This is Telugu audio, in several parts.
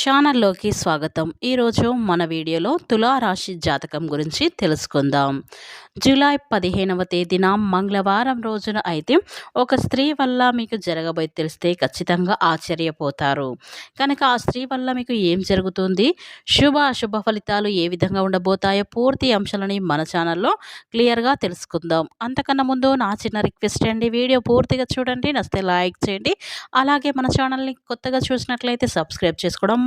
ఛానల్లోకి స్వాగతం. ఈరోజు మన వీడియోలో తులారాశి జాతకం గురించి తెలుసుకుందాం. జూలై పదిహేనవ తేదీన మంగళవారం రోజున అయితే ఒక స్త్రీ వల్ల మీకు జరగబోయి తెలిస్తే ఖచ్చితంగా ఆశ్చర్యపోతారు. కనుక ఆ స్త్రీ వల్ల మీకు ఏం జరుగుతుంది? శుభ అశుభ ఫలితాలు ఏ విధంగా ఉండబోతాయో పూర్తి అంశాలని మన ఛానల్లో క్లియర్గా తెలుసుకుందాం. అంతకన్నా ముందు నా చిన్న రిక్వెస్ట్ అండి వీడియో పూర్తిగా చూడండి నస్తే లైక్ చేయండి. అలాగే మన ఛానల్ని కొత్తగా చూసినట్లయితే సబ్స్క్రైబ్ చేసుకోవడం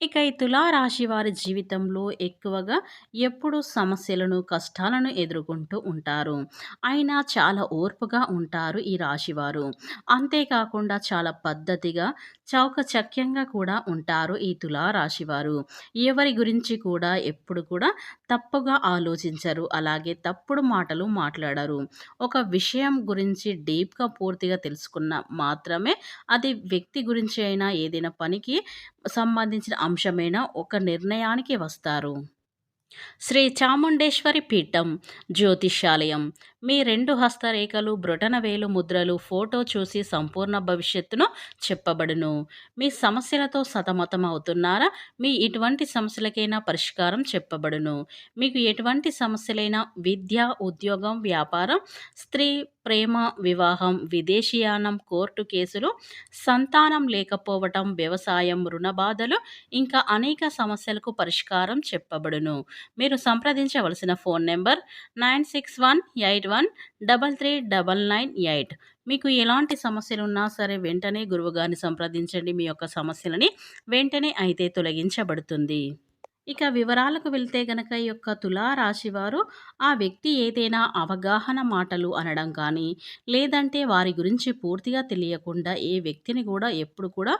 ఇక ఈ తులారాశి వారి జీవితంలో ఎక్కువగా ఎప్పుడూ సమస్యలను కష్టాలను ఎదుర్కొంటూ ఉంటారు. అయినా చాలా ఓర్పుగా ఉంటారు ఈ రాశివారు అంతేకాకుండా చాలా పద్ధతిగా చౌకచక్యంగా కూడా ఉంటారు ఈ తులారాశివారు. ఎవరి గురించి కూడా ఎప్పుడు కూడా తప్పుగా ఆలోచించరు. అలాగే తప్పుడు మాటలు మాట్లాడరు. ఒక విషయం గురించి డీప్గా పూర్తిగా తెలుసుకున్న మాత్రమే అది వ్యక్తి గురించి అయినా ఏదైనా పనికి సంబంధించిన అంశమైన ఒక నిర్ణయానికి వస్తారు. శ్రీ చాముండేశ్వరి పీఠం జ్యోతిష్యాలయం మీ రెండు హస్తరేఖలు బ్రొటనవేలు ముద్రలు ఫోటో చూసి సంపూర్ణ భవిష్యత్తును చెప్పబడును. మీ సమస్యలతో సతమతం అవుతున్నారా? మీ ఇటువంటి సమస్యలకైనా పరిష్కారం చెప్పబడును. మీకు ఎటువంటి సమస్యలైనా విద్య ఉద్యోగం వ్యాపారం స్త్రీ ప్రేమ వివాహం విదేశీయానం కోర్టు కేసులు సంతానం లేకపోవటం వ్యవసాయం రుణబాధలు ఇంకా అనేక సమస్యలకు పరిష్కారం చెప్పబడును. మీరు సంప్రదించవలసిన phone number nine six one eight one double three double nine eight. మీకు ఎలాంటి సమస్యలు ఉన్నా సరే వెంటనే గురువుగారిని సంప్రదించండి. మీ యొక్క సమస్యలని వెంటనే అయితే తొలగించబడుతుంది. ఇక వివరాలకు వెళ్తే గనక ఈ యొక్క తులారాశివారు ఆ వ్యక్తి ఏదైనా అవగాహన మాటలు అనడం కానీ లేదంటే వారి గురించి పూర్తిగా తెలియకుండా ఏ వ్యక్తిని కూడా ఎప్పుడు కూడా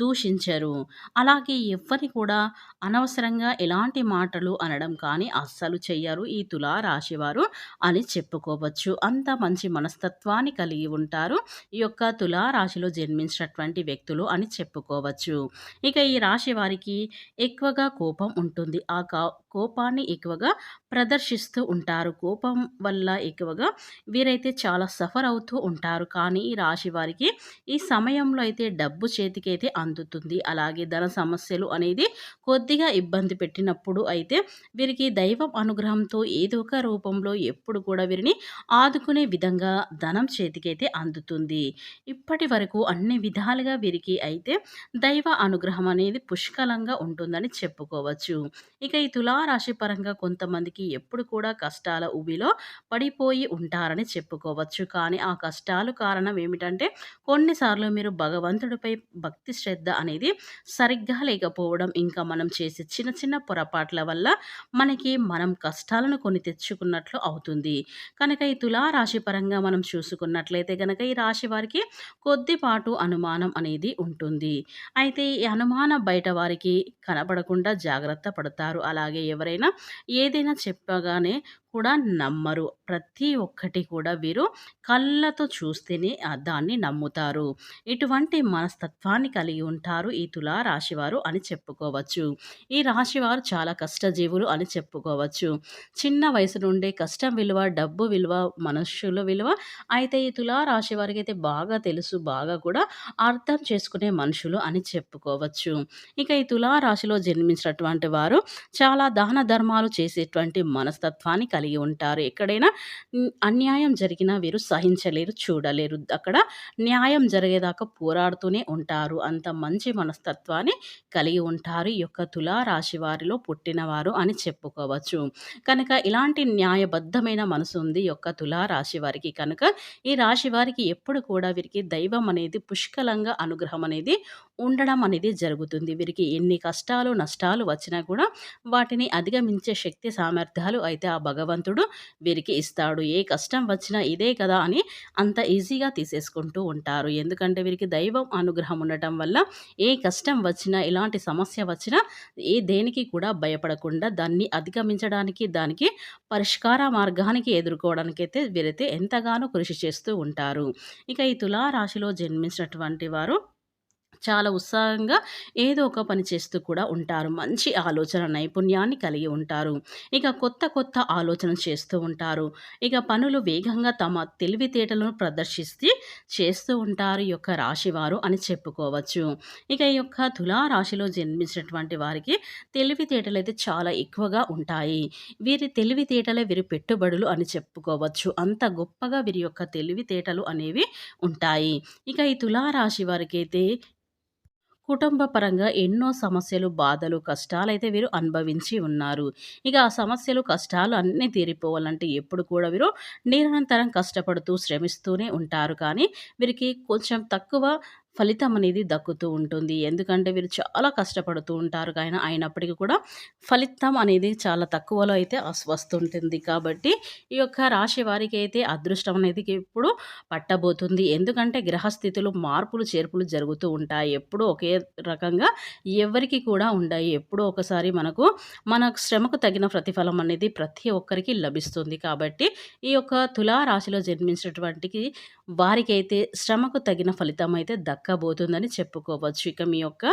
దూషించరు. అలాగే ఎవరిని కూడా అనవసరంగా ఎలాంటి మాటలు అనడం కానీ అస్సలు చెయ్యరు ఈ తులారాశివారు అని చెప్పుకోవచ్చు. అంత మంచి మనస్తత్వాన్ని కలిగి ఉంటారు ఈ యొక్క తులారాశిలో జన్మించినటువంటి వ్యక్తులు అని చెప్పుకోవచ్చు. ఇక ఈ రాశి వారికి ఎక్కువగా కోపం ఉంటుంది ఉంటుంది. ఆ కోపాన్ని ఎక్కువగా ప్రదర్శిస్తూ ఉంటారు. కోపం వల్ల ఎక్కువగా వీరైతే చాలా సఫర్ అవుతూ ఉంటారు. కానీ ఈ రాశి వారికి ఈ సమయంలో అయితే డబ్బు చేతికైతే అందుతుంది. అలాగే ధన సమస్యలు అనేది కొద్దిగా ఇబ్బంది పెట్టినప్పుడు అయితే వీరికి దైవం అనుగ్రహంతో ఏదో ఒక రూపంలో ఎప్పుడు కూడా వీరిని ఆదుకునే విధంగా ధనం చేతికైతే అందుతుంది. ఇప్పటి వరకు అన్ని విధాలుగా వీరికి అయితే దైవ అనుగ్రహం అనేది పుష్కలంగా ఉంటుందని చెప్పుకోవచ్చు. ఇక ఈ తులారాశి పరంగా కొంతమందికి ఎప్పుడు కూడా కష్టాల ఉబిలో పడిపోయి ఉంటారని చెప్పుకోవచ్చు. కానీ ఆ కష్టాలు కారణం ఏమిటంటే కొన్నిసార్లు మీరు భగవంతుడిపై భక్తి శ్రద్ధ అనేది సరిగ్గా లేకపోవడం ఇంకా మనం చేసే చిన్న చిన్న పొరపాట్ల వల్ల మనకి మనం కష్టాలను కొని తెచ్చుకున్నట్లు అవుతుంది. కనుక ఈ తులారాశి పరంగా మనం చూసుకున్నట్లయితే కనుక ఈ రాశి వారికి కొద్దిపాటు అనుమానం అనేది ఉంటుంది. అయితే ఈ అనుమానం బయట వారికి కనపడకుండా జాగ్రత్త పడతారు. అలాగే ఎవరైనా ఏదైనా చెప్పగానే కూడా నమ్మరు. ప్రతి ఒక్కటి కూడా వీరు కళ్ళతో చూస్తేనే దాన్ని నమ్ముతారు. ఇటువంటి మనస్తత్వాన్ని కలిగి ఉంటారు ఈ తులా రాశివారు అని చెప్పుకోవచ్చు. ఈ రాశివారు చాలా కష్టజీవులు అని చెప్పుకోవచ్చు. చిన్న వయసు నుండే కష్టం విలువ డబ్బు విలువ మనుషుల విలువ అయితే ఈ తులా రాశి వారికి అయితే బాగా తెలుసు బాగా కూడా అర్థం చేసుకునే మనుషులు అని చెప్పుకోవచ్చు. ఇక ఈ తులా రాశిలో జన్మించినటువంటి వారు చాలా దాన ధర్మాలు చేసేటువంటి మనస్తత్వాన్ని కలిగి ఉంటారు. ఎక్కడైనా అన్యాయం జరిగినా వీరు సహించలేరు చూడలేరు. అక్కడ న్యాయం జరిగేదాకా పోరాడుతూనే ఉంటారు. అంత మంచి మనస్తత్వాన్ని కలిగి ఉంటారు. ఈ యొక్క తులారాశి వారిలో పుట్టినవారు అని చెప్పుకోవచ్చు. కనుక ఇలాంటి న్యాయబద్ధమైన మనసు ఉంది యొక్క తులారాశి వారికి. కనుక ఈ రాశి వారికి ఎప్పుడు కూడా వీరికి దైవం అనేది పుష్కలంగా అనుగ్రహం అనేది ఉండడం అనేది జరుగుతుంది. వీరికి ఎన్ని కష్టాలు నష్టాలు వచ్చినా కూడా వాటిని అధిగమించే శక్తి సామర్థ్యాలు అయితే ఆ భగవంతుడు వీరికి ఇస్తాడు. ఏ కష్టం వచ్చినా ఇదే కదా అని అంత ఈజీగా తీసేసుకుంటూ ఉంటారు. ఎందుకంటే వీరికి దైవం అనుగ్రహం ఉండటం వల్ల ఏ కష్టం వచ్చినా ఎలాంటి సమస్య వచ్చినా ఏ దేనికి కూడా భయపడకుండా దాన్ని అధిగమించడానికి దానికి పరిష్కార మార్గానికి ఎదుర్కోవడానికి అయితే వీరైతే ఎంతగానో కృషి చేస్తూ ఉంటారు. ఇక ఈ తులారాశిలో జన్మించినటువంటి వారు చాలా ఉత్సాహంగా ఏదో ఒక పని చేస్తూ కూడా ఉంటారు. మంచి ఆలోచన నైపుణ్యాన్ని కలిగి ఉంటారు. ఇక కొత్త కొత్త ఆలోచన చేస్తూ ఉంటారు. ఇక పనులు వేగంగా తమ తెలివితేటలను ప్రదర్శిస్తే చేస్తూ ఉంటారు ఈ యొక్క రాశివారు అని చెప్పుకోవచ్చు. ఇక ఈ యొక్క తులా రాశిలో జన్మించినటువంటి వారికి తెలివితేటలు అయితే చాలా ఎక్కువగా ఉంటాయి. వీరి తెలివితేటలే వీరి పెట్టుబడులు అని చెప్పుకోవచ్చు. అంత గొప్పగా వీరి యొక్క తెలివితేటలు అనేవి ఉంటాయి. ఇక ఈ తులా రాశి వారికైతే కుటుంబ పరంగా ఎన్నో సమస్యలు, బాధలు, కష్టాలైతే వీరు అనుభవించి ఉన్నారు. ఇక ఆ సమస్యలు, కష్టాలు అన్నీ తీరిపోవాలంటే ఎప్పుడు కూడా వీరు నిరంతరం కష్టపడుతూ, శ్రమిస్తూనే ఉంటారు. కానీ వీరికి కొంచెం తక్కువ ఫలితం అనేది దక్కుతూ ఉంటుంది. ఎందుకంటే వీరు చాలా కష్టపడుతూ ఉంటారు. ఆయన అయినప్పటికీ కూడా ఫలితం అనేది చాలా తక్కువలో అయితే వస్తుంటుంది. కాబట్టి ఈ యొక్క రాశి వారికి అయితే అదృష్టం అనేది ఇప్పుడు పట్టబోతుంది. ఎందుకంటే గ్రహస్థితులు మార్పులు, చేర్పులు జరుగుతూ ఉంటాయి. ఎప్పుడూ ఒకే రకంగా ఎవరికి కూడా ఉండవు ఎప్పుడో ఒకసారి మనకు మన శ్రమకు తగిన ప్రతిఫలం అనేది ప్రతి ఒక్కరికి లభిస్తుంది. కాబట్టి ఈ యొక్క తులా రాశిలో జన్మించినటువంటికి వారికైతే శ్రమకు తగిన ఫలితం అయితే దక్కబోతుందని చెప్పుకోవచ్చు. ఇక మీ యొక్క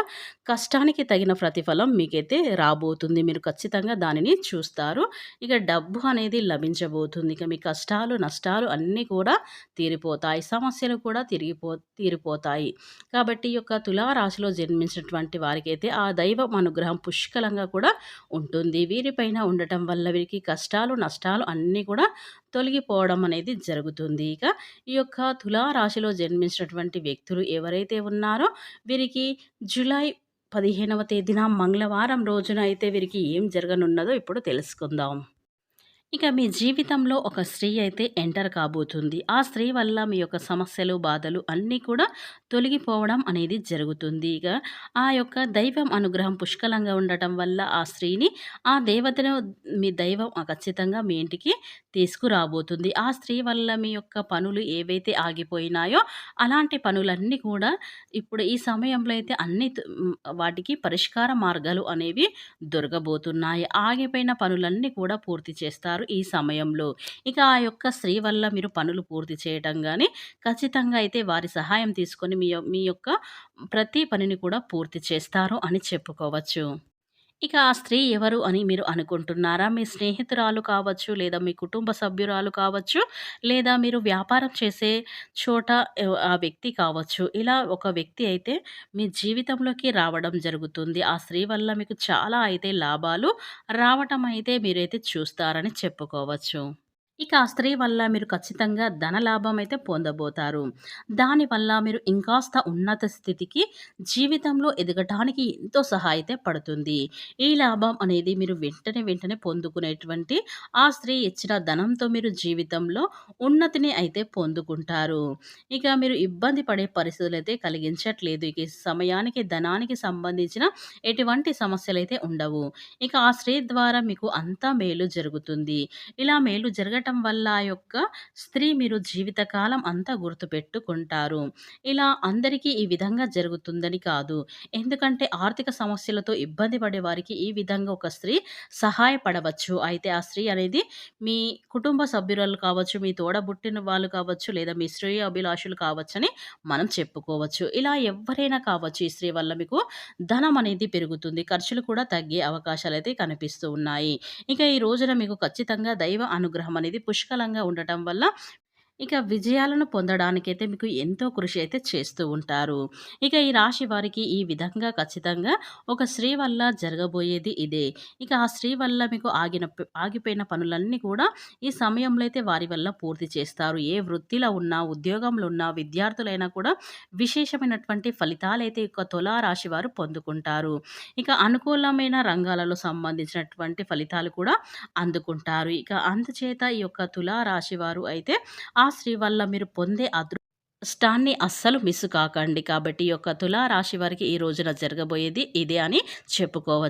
కష్టానికి తగిన ప్రతిఫలం మీకైతే రాబోతుంది. మీరు ఖచ్చితంగా దానిని చూస్తారు. ఇక డబ్బు అనేది లభించబోతుంది. ఇక మీ కష్టాలు, నష్టాలు అన్నీ కూడా తీరిపోతాయి. సమస్యలు కూడా తిరిగిపో తీరిపోతాయి. కాబట్టి ఈ యొక్క తులారాశిలో జన్మించినటువంటి వారికైతే ఆ దైవం అనుగ్రహం పుష్కలంగా కూడా ఉంటుంది. వీరిపైన ఉండటం వల్ల వీరికి కష్టాలు, నష్టాలు అన్నీ కూడా తొలగిపోవడం అనేది జరుగుతుంది. ఇక ఈ యొక్క తులారాశిలో జన్మించినటువంటి వ్యక్తులు ఎవరైతే ఉన్నారో వీరికి జులై 15వ తేదీన మంగళవారం రోజున అయితే వీరికి ఏం జరగనున్నదో ఇప్పుడు తెలుసుకుందాం. ఇక మీ జీవితంలో ఒక స్త్రీ అయితే ఎంటర్ కాబోతుంది. ఆ స్త్రీ వల్ల మీ యొక్క సమస్యలు, బాధలు అన్నీ కూడా తొలగిపోవడం అనేది జరుగుతుంది. ఇక ఆ యొక్క దైవం అనుగ్రహం పుష్కలంగా ఉండటం వల్ల ఆ స్త్రీని ఆ దేవతను మీ దైవం ఖచ్చితంగా మీ ఇంటికి తీసుకురాబోతుంది. ఆ స్త్రీ వల్ల మీ యొక్క పనులు ఏవైతే ఆగిపోయినాయో అలాంటి పనులన్నీ కూడా ఇప్పుడు ఈ సమయంలో అయితే అన్ని వాటికి పరిష్కార మార్గాలు అనేవి దొరకబోతున్నాయి. ఆగిపోయిన పనులన్నీ కూడా పూర్తి చేస్తారు ఈ సమయంలో. ఇక ఆ యొక్క స్త్రీ వల్ల మీరు పనులు పూర్తి చేయటం కానీ ఖచ్చితంగా అయితే వారి సహాయం తీసుకొని మీ మీ యొక్క ప్రతి పనిని కూడా పూర్తి చేస్తారు అని చెప్పుకోవచ్చు. ఇక ఆ స్త్రీ ఎవరు అని మీరు అనుకుంటున్నారా? మీ స్నేహితురాలు కావచ్చు, లేదా మీ కుటుంబ సభ్యురాలు కావచ్చు, లేదా మీరు వ్యాపారం చేసే చోట ఆ వ్యక్తి కావచ్చు. ఇలా ఒక వ్యక్తి అయితే మీ జీవితంలోకి రావడం జరుగుతుంది. ఆ స్త్రీ వల్ల మీకు చాలా అయితే లాభాలు రావటం అయితే మీరైతే చూస్తారని చెప్పుకోవచ్చు. ఇక ఆ స్త్రీ వల్ల మీరు ఖచ్చితంగా ధనలాభం అయితే పొందబోతారు. దానివల్ల మీరు ఇంకాస్త ఉన్నత స్థితికి జీవితంలో ఎదగటానికి ఎంతో సహాయతే పడుతుంది. ఈ లాభం అనేది మీరు వెంటనే వెంటనే పొందుకునేటువంటి ఆ స్త్రీ ఇచ్చిన ధనంతో మీరు జీవితంలో ఉన్నతిని అయితే పొందుకుంటారు. ఇక మీరు ఇబ్బంది పడే పరిస్థితులు అయితే కలిగించట్లేదు. ఇక సమయానికి ధనానికి సంబంధించిన ఎటువంటి సమస్యలు అయితే ఉండవు. ఇక ఆ స్త్రీ ద్వారా మీకు అంతా మేలు జరుగుతుంది. ఇలా మేలు ఉండటం వల్ల ఆ యొక్క స్త్రీ మీరు జీవితకాలం అంతా గుర్తుపెట్టుకుంటారు. ఇలా అందరికీ ఈ విధంగా జరుగుతుందని కాదు. ఎందుకంటే ఆర్థిక సమస్యలతో ఇబ్బంది పడే వారికి ఈ విధంగా ఒక స్త్రీ సహాయపడవచ్చు. అయితే ఆ స్త్రీ అనేది మీ కుటుంబ సభ్యురాలు కావచ్చు, మీ తోడబుట్టిన వాళ్ళు కావచ్చు, లేదా మీ స్త్రీ అభిలాషులు కావచ్చని మనం చెప్పుకోవచ్చు. ఇలా ఎవరైనా కావచ్చు ఈ స్త్రీ వల్ల మీకు ధనం అనేది పెరుగుతుంది. ఖర్చులు కూడా తగ్గే అవకాశాలు అయితే కనిపిస్తూ ఉన్నాయి. ఇక ఈ రోజున మీకు ఖచ్చితంగా దైవ అనుగ్రహం అనేది పుష్కలంగా ఉండటం వల్ల ఇక విజయాలను పొందడానికైతే మీకు ఎంతో కృషి అయితే చేస్తూ ఉంటారు. ఇక ఈ రాశి వారికి ఈ విధంగా ఖచ్చితంగా ఒక స్త్రీ వల్ల జరగబోయేది ఇదే. ఇక ఆ స్త్రీ వల్ల మీకు ఆగిన ఆగిపోయిన పనులన్నీ కూడా ఈ సమయంలో అయితే వారి వల్ల పూర్తి చేస్తారు. ఏ వృత్తిలో ఉన్నా, ఉద్యోగంలో ఉన్నా, విద్యార్థులైనా కూడా విశేషమైనటువంటి ఫలితాలైతే ఈ యొక్క తులా రాశి వారు పొందుకుంటారు. ఇక అనుకూలమైన రంగాలలో సంబంధించినటువంటి ఫలితాలు కూడా అందుకుంటారు. ఇక అందుచేత ఈ యొక్క తులా రాశి వారు అయితే ఆ స్త్రీ వల్ల మీరు పొందే అదృష్టాన్ని అస్సలు మిస్ కాకండి. కాబట్టి ఈ యొక్క తులారాశి వారికి ఈ రోజున జరగబోయేది ఇదే అని చెప్పుకోవచ్చు.